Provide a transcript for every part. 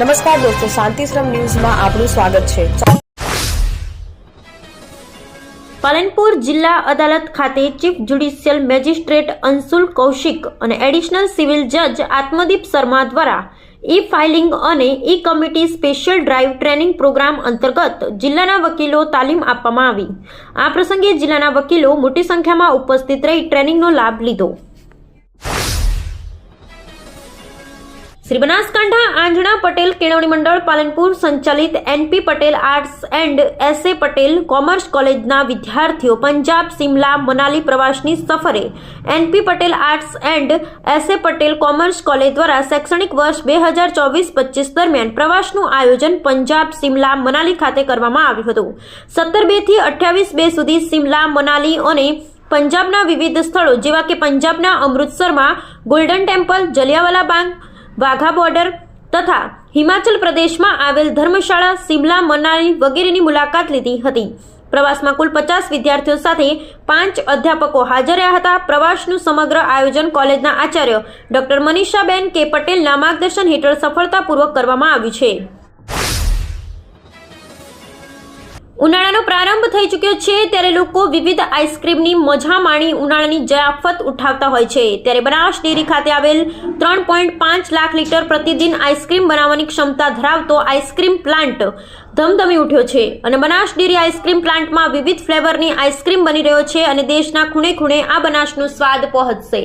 નમસ્કાર દોસ્તો, શાંતિશ્રમ ન્યૂઝમાં આપનું સ્વાગત છે. પાલનપુર જિલ્લા અદાલત ખાતે chief judicial magistrate Anshul Kaushik અને એડિશનલ સિવિલ જજ આત્મદીપ શર્મા દ્વારા ઈ ફાઇલિંગ અને e committee special drive training programme અંતર્ગત જિલ્લાના વકીલો તાલીમ આપવામાં આવી. આ પ્રસંગે જિલ્લાના વકીલો મોટી સંખ્યામાં ઉપસ્થિત રહી ટ્રેનિંગનો લાભ લીધો. શ્રી બનાસકાંઠા આંજણા પટેલ કેળવણી મંડળ પાલનપુર સંચાલિત N P Patel arts and S A Patel commerce કોલેજના વિદ્યાર્થીઓ પંજાબ, સિમલા, મનાલી પ્રવાસની સફરે N P Patel arts and S A Patel commerce college દ્વારા શૈક્ષણિક વર્ષ બે હજાર ચોવીસ પચીસ દરમિયાન પ્રવાસનું આયોજન પંજાબ, સિમલા, મનાલી ખાતે કરવામાં આવ્યું હતું. સત્તર બેથી અઠ્યાવીસ બે સુધી સિમલા, મનાલી અને પંજાબના વિવિધ સ્થળો જેવા કે પંજાબના અમૃતસરમાં, golden temple, Jallianwala Bagh Wagah border તથા હિમાચલ પ્રદેશમાં આવેલ ધર્મશાળા, સિમલા, મનાલી વગેરેની મુલાકાત લીધી હતી. પ્રવાસમાં કુલ પચાસ વિદ્યાર્થીઓ સાથે પાંચ અધ્યાપકો હાજર રહ્યા હતા. પ્રવાસનું સમગ્ર આયોજન કોલેજના આચાર્ય ડોક્ટર મનીષાબેન કે પટેલના માર્ગદર્શન હેઠળ સફળતાપૂર્વક કરવામાં આવ્યું છે. ઉનાળાનો પ્રારંભ થઈ ચૂક્યો છે, ત્યારે લોકો વિવિધ આઈસ્ક્રીમની મજા માણી ઉનાળાની જયાફત ઉઠાવતા હોય છે. ત્યારે બનાસ ડેરી ખાતે આવેલ ત્રણ પોઈન્ટ પાંચ લાખ લીટર પ્રતિદિન આઈસ્ક્રીમ બનાવવાની ક્ષમતા ધરાવતો આઈસ્ક્રીમ પ્લાન્ટ ધમધમી ઉઠ્યો છે અને બનાસ ડેરી આઈસ્ક્રીમ પ્લાન્ટમાં વિવિધ ફ્લેવરની આઈસ્ક્રીમ બની રહ્યો છે અને દેશના ખૂણે ખૂણે આ બનાસનો સ્વાદ પહોંચશે.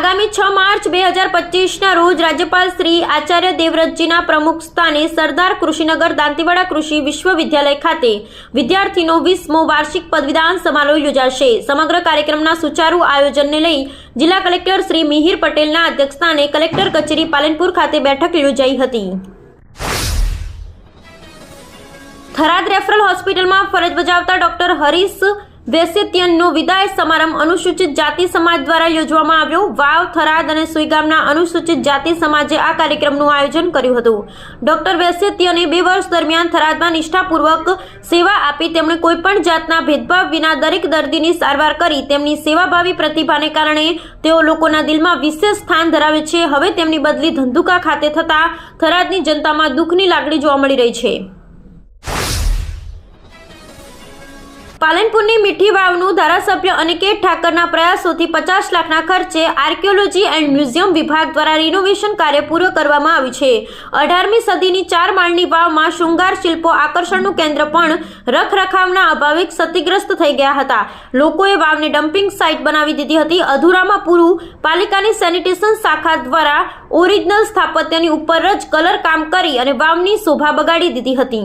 આગામી છ માર્ચ બે હજાર પચીસના રોજ રાજ્યપાલ શ્રી આચાર્ય દેવવ્રતજીના પ્રમુખ સ્થાને સરદાર કૃષિનગર દાંતીવાડા કૃષિ વિશ્વવિદ્યાલય ખાતે વિદ્યાર્થીનો વીસમો વાર્ષિક પદવીદાન સમારોહ યોજાશે. સમગ્ર કાર્યક્રમના સુચારુ આયોજનને લઈ જિલ્લા કલેક્ટર શ્રી મિહિર પટેલના અધ્યક્ષસ્થાને કલેક્ટર કચેરી પાલનપુર ખાતે બેઠક યોજાઈ હતી. થરાદ રેફરલ હોસ્પિટલમાં ફરજ બજાવતા ડોક્ટર હરીશ વેસેતિયનનો વિદાય સમારંભ અનુસૂચિત જાતિ સમાજ દ્વારા યોજવામાં આવ્યો. વાવ, થરાદ અને સુઈગામના અનુસૂચિત જાતિ સમાજે આ કાર્યક્રમનું આયોજન કર્યું હતું. ડોક્ટર વેસેતિયને બે વર્ષ દરમિયાન થરાદમાં નિષ્ઠાપૂર્વક સેવા આપી તેમણે કોઈપણ જાતના ભેદભાવ વિના દરેક દર્દીની સારવાર કરી. તેમની સેવાભાવી પ્રતિભાને કારણે તેઓ લોકોના દિલમાં વિશેષ સ્થાન ધરાવે છે. હવે તેમની બદલી ધંધુકા ખાતે થતા થરાદની જનતામાં દુઃખની લાગણી જોવા મળી રહી છે. પાલનપુરની મીઠી વાવનું ધારાસભ્ય અનિકેત ઠાકરના પ્રયાસોથી પચાસ લાખના ખર્ચે આર્કિયોલોજી એન્ડ મ્યુઝિયમ વિભાગ દ્વારા રિનોવેશન કાર્ય પૂરું કરવામાં આવ્યું છે. અઢારમી સદીની ચાર માળની વાવમાં શૃંગાર શિલ્પો આકર્ષણનું કેન્દ્ર પણ રખરખાવના અભાવે ક્ષતિગ્રસ્ત થઈ ગયા હતા. લોકોએ વાવને ડમ્પિંગ સાઇટ બનાવી દીધી હતી. અધૂરામાં પૂરું પાલિકાની સેનિટેશન શાખા દ્વારા ઓરિજિનલ સ્થાપત્યની ઉપર જ કલર કામ કરી અને વાવની શોભા બગાડી દીધી હતી.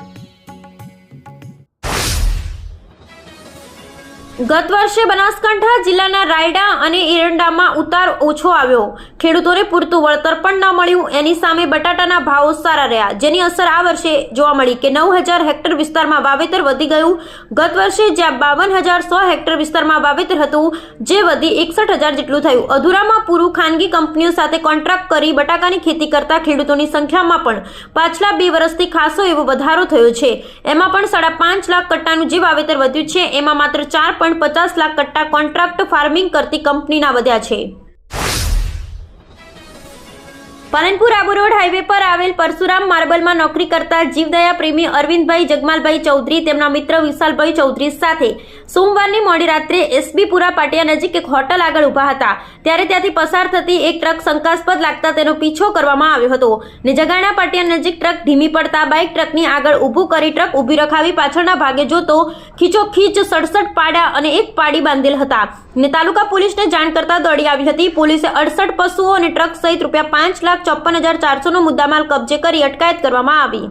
ગત વર્ષે બનાસકાંઠા જિલ્લાના રાયડા અને એરંડામાં ઉતાર ઓછો આવ્યો. ખેડૂતોને પૂરતું વળતર પણ ન મળ્યું. એની સામે બટાટાના ભાવો સારા રહ્યા. જેની અસર આ વર્ષે જોવા મળી કે નવ હજાર હેક્ટર વિસ્તારમાં વાવેતર વધી ગયું. ગત વર્ષે જ્યાં બાવન હજાર સો હેક્ટર વિસ્તારમાં વાવેતર હતું, જે વધી એકસઠ હજાર જેટલું થયું. અધૂરામાં પૂરું ખાનગી કંપનીઓ સાથે કોન્ટ્રાક્ટ કરી બટાકાની ખેતી કરતા ખેડૂતોની સંખ્યામાં પણ પાછલા બે વર્ષથી ખાસો એવો વધારો થયો છે. એમાં પણ સાડા પાંચ લાખ કટ્ટાનું જે વાવેતર વધ્યું છે, એમાં માત્ર ચાર પોઈન્ટ પચાસ લાખ કટ્ટા કોન્ટ્રાક્ટ ફાર્મિંગ કરતી કંપનીના વધ્યા છે. પાલનપુર આબુ રોડ હાઈવે પર આવેલ પરશુરામ માર્બલમાં નોકરી કરતા જીવદયા પ્રેમી અરવિંદભાઈ જગમાલભાઈ ચૌધરી તેમના મિત્ર વિશાલભાઈ ચૌધરી સાથે સોમવારની મોડી રાત્રે એસબીપુરા પાટિયા નજીક એક હોટલ આગળ ઊભા હતા. ત્યારે ત્યાંથી પસાર થતી એક ટ્રક શંકાસ્પદ લાગતા તેનો પીછો કરવામાં આવ્યો હતો ને જગાણા પાટિયા નજીક ટ્રક ધીમી પડતા બાઇક ટ્રકની આગળ ઊભું કરી ટ્રક ઊભી રખાવી પાછળના ભાગે જોતો ખીચોખીચ સડસઠ પાડા અને એક પાડી બાંધેલ હતા ને તાલુકા પોલીસને જાણ કરતા દોડી આવી હતી. પોલીસે અડસઠ પશુઓ અને ટ્રક સહિત રૂપિયા પાંચ લાખ ચોપન હજાર ચારસોનો મુદ્દામાલ કબજે કરી અટકાયત કરવામાં આવી.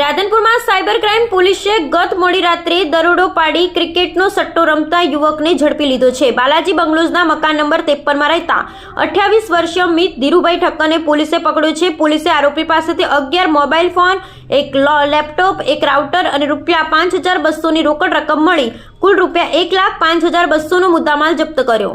રાધનપુરમાં સાયબર ક્રાઇમ પોલીસે ગત મોડી રાત્રે દરોડો પાડી ક્રિકેટનો સટ્ટો રમતા યુવકને ઝડપી લીધો છે. બાલાજી બંગલોઝના મકાન નંબર ત્રેપનમાં રહેતા અઠ્યાવીસ વર્ષીય મિત ધીરુભાઈ ઠક્કરને પોલીસે પકડ્યો છે. પોલીસે આરોપી પાસેથી અગિયાર મોબાઈલ ફોન, એક લેપટોપ, એક રાઉટર અને રૂપિયા પાંચ હજાર બસોની રોકડ રકમ મળી. કુલ રૂપિયા એક લાખ પાંચ હજાર બસોનો મુદ્દામાલ જપ્ત કર્યો.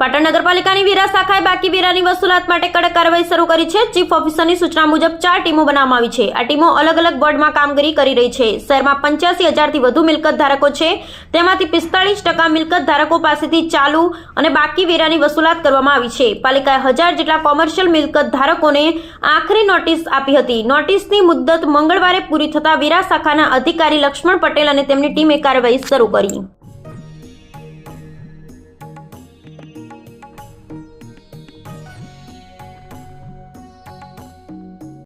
પાટણ નગરપાલિકાની વેરા શાખાએ બાકી વેરાની વસૂલાત માટે કડક કાર્યવાહી શરૂ કરી છે. ચીફ ઓફિસરની સૂચના મુજબ ચાર ટીમો બનાવવામાં આવી છે. આ ટીમો અલગ અલગ વોર્ડમાં કામગીરી કરી રહી છે. શહેરમાં પંચ્યાસી હજારથી વધુ મિલકત ધારકો છે. તેમાંથી પિસ્તાળીસ ટકા મિલકત ધારકો પાસેથી ચાલુ અને બાકી વેરાની વસૂલાત કરવામાં આવી છે. પાલિકાએ હજાર જેટલા કોમર્શિયલ મિલકત ધારકોને આખરી નોટિસ આપી હતી. નોટિસની મુદ્દત મંગળવારે પૂરી થતા વેરા શાખાના અધિકારી લક્ષ્મણ પટેલ અને તેમની ટીમે કાર્યવાહી શરૂ કરી.